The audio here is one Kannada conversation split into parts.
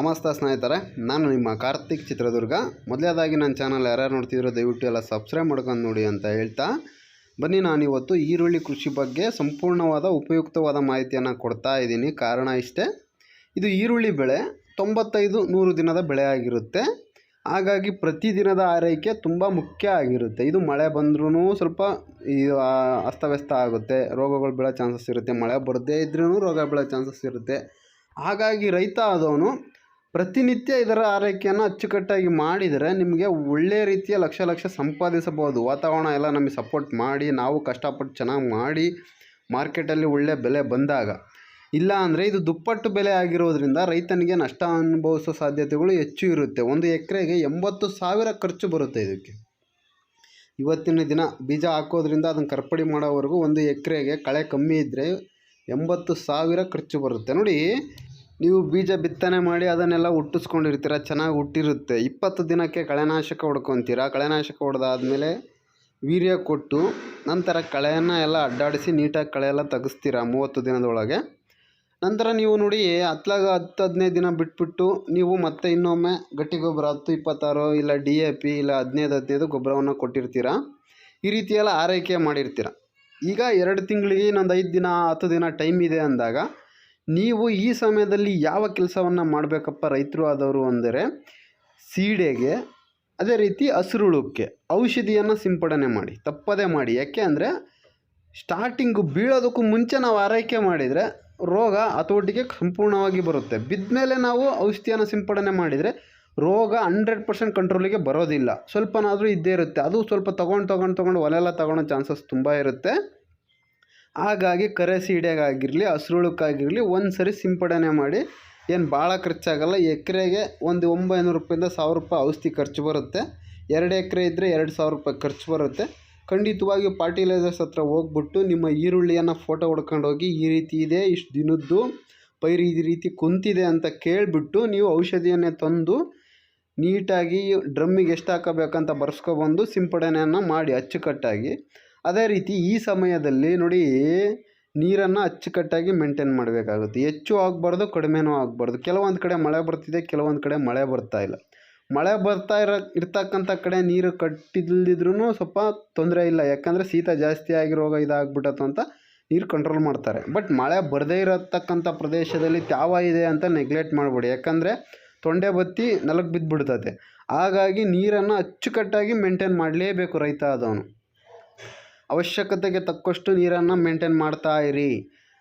ನಮಸ್ತೆ ಸ್ನೇಹಿತರೆ, ನಾನು ನಿಮ್ಮ ಕಾರ್ತಿಕ್ ಚಿತ್ರದುರ್ಗ. ಮೊದಲೇದಾಗಿ ನನ್ನ ಚಾನಲ್ ಯಾರ್ಯಾರು ನೋಡ್ತಿದ್ರು ದಯವಿಟ್ಟು ಎಲ್ಲ ಸಬ್ಸ್ಕ್ರೈಬ್ ಮಾಡ್ಕೊಂಡು ನೋಡಿ ಅಂತ ಹೇಳ್ತಾ, ಬನ್ನಿ ನಾನಿವತ್ತು ಈರುಳ್ಳಿ ಕೃಷಿ ಬಗ್ಗೆ ಸಂಪೂರ್ಣವಾದ ಉಪಯುಕ್ತವಾದ ಮಾಹಿತಿಯನ್ನು ಕೊಡ್ತಾ ಇದ್ದೀನಿ. ಕಾರಣ ಇಷ್ಟೇ, ಇದು ಈರುಳ್ಳಿ ಬೆಳೆ ತೊಂಬತ್ತೈದು ನೂರು ದಿನದ ಬೆಳೆ ಆಗಿರುತ್ತೆ. ಹಾಗಾಗಿ ಪ್ರತಿದಿನದ ಆರೈಕೆ ತುಂಬ ಮುಖ್ಯ ಆಗಿರುತ್ತೆ. ಇದು ಮಳೆ ಬಂದ್ರೂ ಸ್ವಲ್ಪ ಈ ಅಸ್ತವ್ಯಸ್ತ ಆಗುತ್ತೆ. ರೋಗಗಳು ಬೀಳೋ ಚಾನ್ಸಸ್ ಇರುತ್ತೆ. ಮಳೆ ಬರದೇ ಇದ್ರೂ ರೋಗ ಬೀಳೋ ಚಾನ್ಸಸ್ ಇರುತ್ತೆ. ಹಾಗಾಗಿ ರೈತ ಆದವನು ಪ್ರತಿನಿತ್ಯ ಇದರ ಆರೈಕೆಯನ್ನು ಅಚ್ಚುಕಟ್ಟಾಗಿ ಮಾಡಿದರೆ ನಿಮಗೆ ಒಳ್ಳೆಯ ರೀತಿಯ ಲಕ್ಷ ಲಕ್ಷ ಸಂಪಾದಿಸಬಹುದು. ವಾತಾವರಣ ಎಲ್ಲ ನಮಗೆ ಸಪೋರ್ಟ್ ಮಾಡಿ, ನಾವು ಕಷ್ಟಪಟ್ಟು ಚೆನ್ನಾಗಿ ಮಾಡಿ ಮಾರ್ಕೆಟಲ್ಲಿ ಒಳ್ಳೆಯ ಬೆಲೆ ಬಂದಾಗ. ಇಲ್ಲ ಅಂದರೆ ಇದು ದುಪ್ಪಟ್ಟು ಬೆಲೆ ಆಗಿರೋದ್ರಿಂದ ರೈತನಿಗೆ ನಷ್ಟ ಅನುಭವಿಸೋ ಸಾಧ್ಯತೆಗಳು ಹೆಚ್ಚು ಇರುತ್ತೆ. ಒಂದು ಎಕರೆಗೆ ಎಂಬತ್ತು ಸಾವಿರ ಖರ್ಚು ಬರುತ್ತೆ ಇದಕ್ಕೆ. ಇವತ್ತಿನ ದಿನ ಬೀಜ ಹಾಕೋದ್ರಿಂದ ಅದನ್ನು ಕರ್ಪಡಿ ಮಾಡೋವರೆಗೂ ಒಂದು ಎಕರೆಗೆ ಕಳೆ ಕಮ್ಮಿ ಇದ್ದರೆ ಎಂಬತ್ತು ಸಾವಿರ ಖರ್ಚು ಬರುತ್ತೆ. ನೋಡಿ ನೀವು ಬೀಜ ಬಿತ್ತನೆ ಮಾಡಿ ಅದನ್ನೆಲ್ಲ ಹುಟ್ಟಿಸ್ಕೊಂಡಿರ್ತೀರ, ಚೆನ್ನಾಗಿ ಹುಟ್ಟಿರುತ್ತೆ. ಇಪ್ಪತ್ತು ದಿನಕ್ಕೆ ಕಳೆನಾಶಕ ಹೊಡ್ಕೊತೀರ. ಕಳೆನಾಶಕ ಹೊಡೆದಾದ್ಮೇಲೆ ವೀರ್ಯ ಕೊಟ್ಟು ನಂತರ ಕಳೆಯನ್ನು ಎಲ್ಲ ಅಡ್ಡಾಡಿಸಿ ನೀಟಾಗಿ ಕಳೆ ಎಲ್ಲ ತೆಗೆಸ್ತೀರ ಮೂವತ್ತು ದಿನದೊಳಗೆ? ನಂತರ ನೀವು ನೋಡಿ ಹತ್ಲಾಗ ಹತ್ತು ಹದಿನೈದು ದಿನ ಬಿಟ್ಬಿಟ್ಟು ನೀವು ಮತ್ತೆ ಇನ್ನೊಮ್ಮೆ ಗಟ್ಟಿ ಗೊಬ್ಬರ ಹತ್ತು, ಇಪ್ಪತ್ತಾರು ಇಲ್ಲ ಡಿ ಎ ಪಿ ಇಲ್ಲ ಹದಿನೈದು ಹದಿನೈದು ಗೊಬ್ಬರವನ್ನು ಕೊಟ್ಟಿರ್ತೀರ? ಈ ರೀತಿಯೆಲ್ಲ ಆರೈಕೆ ಮಾಡಿರ್ತೀರ. ಈಗ ಎರಡು ತಿಂಗಳಿಗೆ ಇನ್ನೊಂದು ಐದು ದಿನ, ಹತ್ತು ದಿನ ಟೈಮ್ ಇದೆ ಅಂದಾಗ ನೀವು ಈ ಸಮಯದಲ್ಲಿ ಯಾವ ಕೆಲಸವನ್ನು ಮಾಡಬೇಕಪ್ಪ ರೈತರು ಆದವರು ಅಂದರೆ ಸೀಡೆಗೆ, ಅದೇ ರೀತಿ ಹಸಿರುಳುಕ್ಕೆ ಔಷಧಿಯನ್ನು ಸಿಂಪಡಣೆ ಮಾಡಿ, ತಪ್ಪದೇ ಮಾಡಿ. ಯಾಕೆ ಅಂದರೆ ಸ್ಟಾರ್ಟಿಂಗು ಬೀಳೋದಕ್ಕೂ ಮುಂಚೆ ನಾವು ಆರೈಕೆ ಮಾಡಿದರೆ ರೋಗ ಹತೋಟಿಗೆ ಸಂಪೂರ್ಣವಾಗಿ ಬರುತ್ತೆ. ಬಿದ್ದ ಮೇಲೆ ನಾವು ಔಷಧಿಯನ್ನು ಸಿಂಪಡಣೆ ಮಾಡಿದರೆ ರೋಗ ಹಂಡ್ರೆಡ್ ಪರ್ಸೆಂಟ್ ಕಂಟ್ರೋಲಿಗೆ ಬರೋದಿಲ್ಲ. ಸ್ವಲ್ಪನಾದರೂ ಇದ್ದೇ ಇರುತ್ತೆ. ಅದು ಸ್ವಲ್ಪ ತೊಗೊಂಡು ತೊಗೊಂಡು ತೊಗೊಂಡು ಒಲೆಲ್ಲ ತೊಗೊಳೋ ಚಾನ್ಸಸ್ ತುಂಬ ಇರುತ್ತೆ. ಹಾಗಾಗಿ ಕರೆ ಸೀಡೆಗಾಗಿರಲಿ ಹಸ್ರುಳಕ್ಕಾಗಿರಲಿ ಒಂದು ಸರಿ ಸಿಂಪಡಣೆ ಮಾಡಿ, ಏನು ಭಾಳ ಖರ್ಚಾಗಲ್ಲ, ಎಕರೆಗೆ ಒಂದು ಒಂಬೈನೂರು ರೂಪಾಯಿಂದ ಸಾವಿರ ರೂಪಾಯಿ ಔಷಧಿ ಖರ್ಚು ಬರುತ್ತೆ. ಎರಡು ಎಕರೆ ಇದ್ದರೆ ಎರಡು ಸಾವಿರ ರೂಪಾಯಿ ಖರ್ಚು ಬರುತ್ತೆ. ಖಂಡಿತವಾಗಿ ಪಾರ್ಟಿಲೈಸರ್ಸ್ ಹತ್ರ ಹೋಗ್ಬಿಟ್ಟು ನಿಮ್ಮ ಈರುಳ್ಳಿಯನ್ನು ಫೋಟೋ ಹೊಡ್ಕೊಂಡು ಹೋಗಿ, ಈ ರೀತಿ ಇದೆ, ಇಷ್ಟು ದಿನದ್ದು, ಪೈರು ಈ ರೀತಿ ಕುಂತಿದೆ ಅಂತ ಕೇಳಿಬಿಟ್ಟು ನೀವು ಔಷಧಿಯನ್ನೇ ತಂದು ನೀಟಾಗಿ ಡ್ರಮ್ಮಿಗೆ ಎಷ್ಟು ಹಾಕಬೇಕಂತ ಬರ್ಸ್ಕೊಬಂದು ಸಿಂಪಡಣೆಯನ್ನು ಮಾಡಿ ಅಚ್ಚುಕಟ್ಟಾಗಿ. ಅದೇ ರೀತಿ ಈ ಸಮಯದಲ್ಲಿ ನೋಡಿ ನೀರನ್ನು ಅಚ್ಚುಕಟ್ಟಾಗಿ ಮೇಂಟೈನ್ ಮಾಡಬೇಕಾಗುತ್ತೆ. ಹೆಚ್ಚು ಆಗಬಾರ್ದು, ಕಡಿಮೆನೂ ಆಗಬಾರ್ದು. ಕೆಲವೊಂದು ಕಡೆ ಮಳೆ ಬರ್ತಿದೆ, ಕೆಲವೊಂದು ಕಡೆ ಮಳೆ ಬರ್ತಾ ಇಲ್ಲ. ಮಳೆ ಬರ್ತಾ ಇರೋ, ಇರ್ತಕ್ಕಂಥ ಕಡೆ ನೀರು ಕಟ್ಟಿಲ್ದಿದ್ರೂ ಸ್ವಲ್ಪ ತೊಂದರೆ ಇಲ್ಲ. ಯಾಕಂದರೆ ಶೀತ ಜಾಸ್ತಿ ಆಗಿ ರೋಗ ಅಂತ ನೀರು ಕಂಟ್ರೋಲ್ ಮಾಡ್ತಾರೆ. ಬಟ್ ಮಳೆ ಬರದೇ ಇರತಕ್ಕಂಥ ಪ್ರದೇಶದಲ್ಲಿ ತ್ಯಾವ ಇದೆ ಅಂತ ನೆಗ್ಲೆಕ್ಟ್ ಮಾಡಬೇಡಿ. ಯಾಕಂದರೆ ತೊಂಡೆ ಬತ್ತಿ ನೆಲಕ್ಕೆ ಬಿದ್ದುಬಿಡ್ತದೆ ಹಾಗಾಗಿ ನೀರನ್ನು ಅಚ್ಚುಕಟ್ಟಾಗಿ ಮೇಂಟೈನ್ ಮಾಡಲೇಬೇಕು ರೈತ ಆದವನು. ಅವಶ್ಯಕತೆಗೆ ತಕ್ಕಷ್ಟು ನೀರನ್ನು ಮೇಂಟೈನ್ ಮಾಡ್ತಾ ಇರಿ.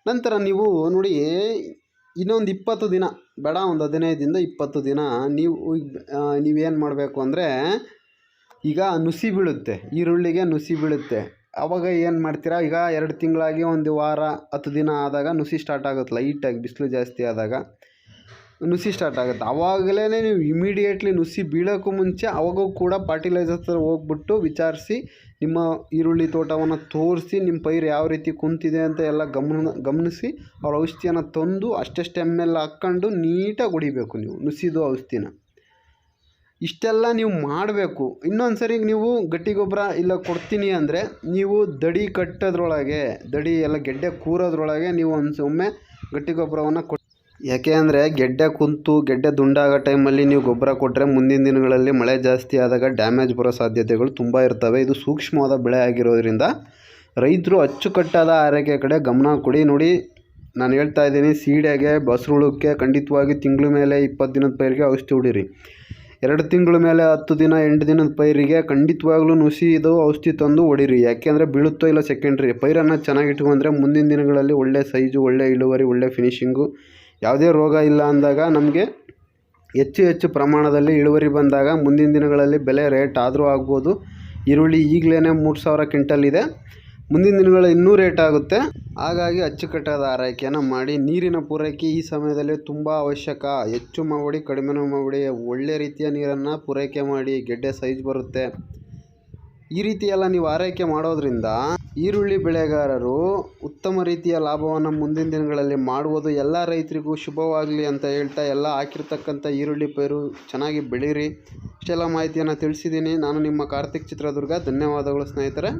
ನಂತರ ನೀವು ನೋಡಿ, ಇನ್ನೊಂದು ಇಪ್ಪತ್ತು ದಿನ, ಬೇಡ, ಒಂದು ಹದಿನೈದಿಂದ ಇಪ್ಪತ್ತು ದಿನ ನೀವು ನೀವೇನು ಮಾಡಬೇಕು ಅಂದರೆ, ಈಗ ನುಸಿ ಬೀಳುತ್ತೆ, ಈರುಳ್ಳಿಗೆ ನುಸಿ ಬೀಳುತ್ತೆ. ಆವಾಗ ಏನು ಮಾಡ್ತೀರಾ, ಈಗ ಎರಡು ತಿಂಗಳಾಗಿ ಒಂದು ವಾರ, ಹತ್ತು ದಿನ ಆದಾಗ ನುಸಿ ಸ್ಟಾರ್ಟ್ ಆಗುತ್ತೆ ಲೈಟಾಗಿ ಬಿಸಿಲು ಜಾಸ್ತಿ ಆದಾಗ. ನುಸಿ ಸ್ಟಾರ್ಟ್ ಆಗುತ್ತೆ. ಆವಾಗಲೇ ನೀವು ಇಮಿಡಿಯೇಟ್ಲಿ ನುಸಿ ಬೀಳೋಕ್ಕೂ ಮುಂಚೆ ಅವಾಗೂ ಕೂಡ ಫರ್ಟಿಲೈಸರ್ಸ್ ಹೋಗ್ಬಿಟ್ಟು ವಿಚಾರಿಸಿ ನಿಮ್ಮ ಈರುಳ್ಳಿ ತೋಟವನ್ನು ತೋರಿಸಿ ನಿಮ್ಮ ಪೈರು ಯಾವ ರೀತಿ ಕುಂತಿದೆ ಅಂತ ಎಲ್ಲ ಗಮನ, ಗಮನಿಸಿ ಅವ್ರ ಔಷಧಿಯನ್ನು ತಂದು ಅಷ್ಟೆಷ್ಟು ಎಂ ಎಲ್ ಹಾಕ್ಕೊಂಡು ನೀಟಾಗಿ ಹೊಡಿಬೇಕು ನೀವು ನುಸಿದು ಔಷಧಿನ. ಇಷ್ಟೆಲ್ಲ ನೀವು ಮಾಡಬೇಕು. ಇನ್ನೊಂದು ಸರಿ ನೀವು ಗಟ್ಟಿ ಗೊಬ್ಬರ ಇಲ್ಲ ಕೊಡ್ತೀನಿ ಅಂದರೆ ನೀವು ದಡಿ ಕಟ್ಟೋದ್ರೊಳಗೆ, ದಡಿ ಎಲ್ಲ ಗೆಡ್ಡೆ ಕೂರೋದ್ರೊಳಗೆ ನೀವು ಒಂದು ಒಮ್ಮೆ ಗಟ್ಟಿ ಗೊಬ್ಬರವನ್ನು ಯಾಕೆ ಅಂದರೆ ಗೆಡ್ಡೆ ಕುಂತು ಗೆಡ್ಡೆ ದುಂಡಾಗೋ ಟೈಮಲ್ಲಿ ನೀವು ಗೊಬ್ಬರ ಕೊಟ್ಟರೆ ಮುಂದಿನ ದಿನಗಳಲ್ಲಿ ಮಳೆ ಜಾಸ್ತಿ ಆದಾಗ ಡ್ಯಾಮೇಜ್ ಬರೋ ಸಾಧ್ಯತೆಗಳು ತುಂಬ ಇರ್ತವೆ. ಇದು ಸೂಕ್ಷ್ಮವಾದ ಬೆಳೆ ಆಗಿರೋದ್ರಿಂದ ರೈತರು ಅಚ್ಚುಕಟ್ಟಾದ ಆರೈಕೆ ಕಡೆ ಗಮನ ಕೊಡಿ. ನೋಡಿ, ನಾನು ಹೇಳ್ತಾ ಇದ್ದೀನಿ, ಸೀಡೆಗೆ ಬಸ್ರುಳಕ್ಕೆ ಖಂಡಿತವಾಗಿ ತಿಂಗಳ ಮೇಲೆ ಇಪ್ಪತ್ತು ದಿನದ ಪೈರಿಗೆ ಔಷಧಿ ಹೊಡೀರಿ. ಎರಡು ತಿಂಗಳ ಮೇಲೆ ಹತ್ತು ದಿನ, ಎಂಟು ದಿನದ ಪೈರಿಗೆ ಖಂಡಿತವಾಗ್ಲೂ ನುಸಿ ಇದು ಔಷಧಿ ತಂದು ಹೊಡೀರಿ. ಯಾಕೆಂದರೆ ಬೀಳುತ್ತೋ ಇಲ್ಲ ಸೆಕೆಂಡ್ರಿ ಪೈರನ್ನು ಚೆನ್ನಾಗಿ ಇಟ್ಕೊಂಡ್ರೆ ಮುಂದಿನ ದಿನಗಳಲ್ಲಿ ಒಳ್ಳೆ ಸೈಜು ಒಳ್ಳೆ ಇಳುವರಿ, ಒಳ್ಳೆ ಫಿನಿಶಿಂಗು ಯಾವುದೇ ರೋಗ ಇಲ್ಲ ಅಂದಾಗ ನಮಗೆ ಹೆಚ್ಚು ಹೆಚ್ಚು ಪ್ರಮಾಣದಲ್ಲಿ ಇಳುವರಿ ಬಂದಾಗ ಮುಂದಿನ ದಿನಗಳಲ್ಲಿ ಬೆಲೆ ರೇಟ್ ಆದರೂ ಆಗ್ಬೋದು. ಈರುಳ್ಳಿ ಈಗಲೇ ಮೂರು ಸಾವಿರ ಕ್ವಿಂಟಲ್ ಇದೆ. ಮುಂದಿನ ದಿನಗಳಲ್ಲಿ ಇನ್ನೂ ರೇಟ್ ಆಗುತ್ತೆ. ಹಾಗಾಗಿ ಅಚ್ಚುಕಟ್ಟಾದ ಆರೈಕೆಯನ್ನು ಮಾಡಿ ನೀರಿನ ಪೂರೈಕೆ ಈ ಸಮಯದಲ್ಲಿ ತುಂಬ ಅವಶ್ಯಕ. ಹೆಚ್ಚು ಮಾಡಿ ಕಡಿಮೆನೂ ಮಾಡಿ ಒಳ್ಳೆ ರೀತಿಯ ನೀರನ್ನು ಪೂರೈಕೆ ಮಾಡಿ ಗೆಡ್ಡೆ ಸೈಜ್ ಬರುತ್ತೆ. ಈ ರೀತಿ ಎಲ್ಲ ನೀವು ಆರೈಕೆ ಮಾಡೋದ್ರಿಂದ ಈರುಳ್ಳಿ ಬೆಳೆಗಾರರು ಉತ್ತಮ ರೀತಿಯ ಲಾಭವನ್ನು ಮುಂದಿನ ದಿನಗಳಲ್ಲಿ ಮಾಡುವುದು ಎಲ್ಲ ರೈತರಿಗೂ ಶುಭವಾಗಲಿ ಅಂತ ಹೇಳ್ತಾ ಎಲ್ಲ ಹಾಕಿರ್ತಕ್ಕಂಥ ಈರುಳ್ಳಿ ಪೈರು ಚೆನ್ನಾಗಿ ಬೆಳೀರಿ. ಇಷ್ಟೆಲ್ಲ ಮಾಹಿತಿಯನ್ನು ತಿಳಿಸಿದ್ದೀನಿ ನಾನು ನಿಮ್ಮ ಕಾರ್ತಿಕ್ ಚಿತ್ರದುರ್ಗ. ಧನ್ಯವಾದಗಳು ಸ್ನೇಹಿತರೆ.